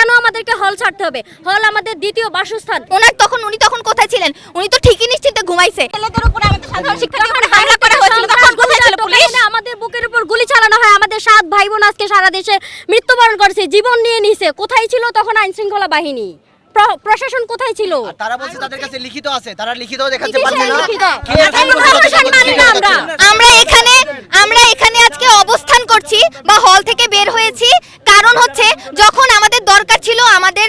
কেন আমাদেরকে হল ছাড়তে হবে? হল আমাদের দ্বিতীয় বাসস্থান। ওনার তখন উনি তখন কোথায় ছিলেন? উনি তো ঠিকই নিশ্চিন্তে ঘুমাইছে। ছেলেদের উপরে আমাদের সাধারণ শিক্ষার্থীদের উপরে হামলা করা হয়েছিল। তখন কোথায় ছিল পুলিশ? আমাদের বুকের উপর গুলি চালানো হয়। আমাদের সাত ভাই বোন আজকে সারা দেশে মৃত্যুবরণ করেছে জীবন নিয়ে নিছে। কোথায় ছিল তখন আইন শৃঙ্খলা বাহিনী? প্র- প্রশাসন কোথায় ছিল? তারা বলছে তাদের কাছে লিখিত আছে। তারা লিখিত কিসের পারছে না। লিখিত? কে আমরা এখন পর্যন্ত প্রশাসন তাদের মানি না লিখিত আমরা। দেখাচ্ছে? আমরা এখানে আমরা এখানে আজকে অবস্থান করছি বা হল থেকে বের হয়েছি কারণ হচ্ছে যখন আমাদের দরকার ছিল আমাদের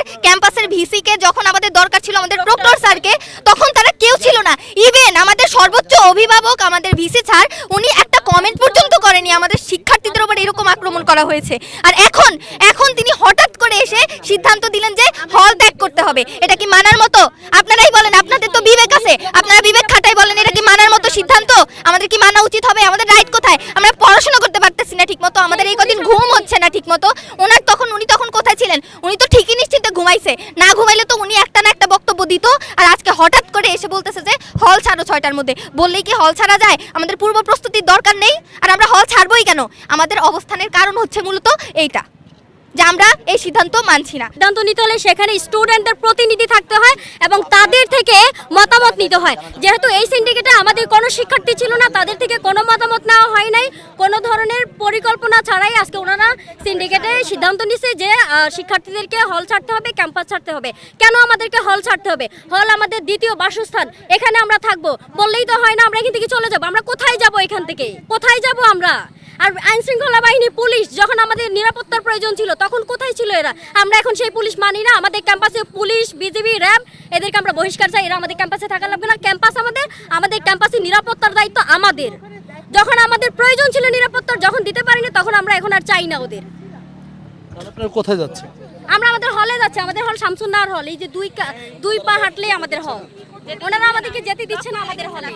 ক্যাম্পাসের যখন আমাদের দরকার ছিল আমাদের প্রক্টর স্যারকে, তখন তারা কেউ ছিল না। ইভেন আমাদের সর্বোচ্চ অভিভাবক, আমাদের ভিসি স্যার, উনি একটা কমেন্ট পর্যন্ত করেনি আমাদের শিক্ষার্থীদের উপর এরকম আক্রমণ করা হয়েছে। আর এখন এখন তিনি হঠাৎ করে এসে সিদ্ধান্ত দিলেন যে হল ত্যাগ করতে হবে। এটা কি মানার মতো? আপনারাই বলেন, আপনাদের তো বিবেক আছে। আপনারা বিবেক খাটাই বলেন, এটা কি মানার মতো সিদ্ধান্ত? আমাদের কি মানা উচিত হবে? আমাদের রাইট কোথায়? আমরা পড়াশোনা করতে পারতেছি না ঠিকমতো। আমাদের এই কদিন ঘুম হচ্ছে না তখন উনি ছিলেন উনি তো ঠিকই নিশ্চিন্তে ঘুমাইছে। না ঘুমাইলে তো উনি একটা না একটা বক্তব্য দিত। আর আজকে হঠাৎ করে এসে বলতেছে যে, হল ছাড়ো ছয়টার মধ্যে। বললেই কি হল ছাড়া যায়? আমাদের পূর্ব প্রস্তুতির দরকার নেই? আর আমরা হল ছাড়বই কেন? আমাদের অবস্থানের কারণ হচ্ছে মূলত এইটা, যে আমরা এই সিদ্ধান্ত মানছি না। সিদ্ধান্ত নিতে হলে সেখানে স্টুডেন্টদের প্রতিনিধি থাকতে হয় এবং তাদের থেকে মতামত নিতে হয়। যেহেতু এই সিন্ডিকেটে আমাদের কোনো শিক্ষার্থী ছিল না, তাদের থেকে কোনো মতামত নেওয়া হয় নাই। কোনো ধরনের পরিকল্পনা ছাড়াই আজকে ওনারা সিন্ডিকেটে সিদ্ধান্ত নিছে যে শিক্ষার্থীদেরকে হল ছাড়তে হবে, ক্যাম্পাস ছাড়তে হবে। কেন আমাদেরকে হল ছাড়তে হবে? হল আমাদের দ্বিতীয় বাসস্থান। এখানে আমরা থাকব। বললেই তো হয় না, আমরা এখান থেকে চলে যাব। আমরা কোথায় যাব এখান থেকে? কোথায় যাব আমরা? আর আইন শৃঙ্খলা বাহিনী, পুলিশ, যখন আমাদের নিরাপত্তার প্রয়োজন ছিল, তখন কোথায় ছিল এরা? আমরা এখন সেই পুলিশ মানি না। আমাদের ক্যাম্পাসে পুলিশ, বিজিবি, র্যাব, এদেরকে আমরা বহিষ্কার চাই। এরা আমাদের ক্যাম্পাসে থাকা লাগবে না। ক্যাম্পাস আমাদের আমাদের ক্যাম্পাসে নিরাপত্তার দায়িত্ব আমাদের। যখন আমাদের প্রয়োজন ছিল নিরাপত্তার যখন দিতে পারিনি তখন আমরা এখন আর চাই না ওদের। আপনারা কোথায় যাচ্ছে আমরা আমাদের হলে যাচ্ছি আমাদের হল শামসুন্নার হল এই যে দুই দুই পা হাঁটলেই আমাদের হল ওনারা আমাদেরকে যেতে দিচ্ছে না আমাদের হলে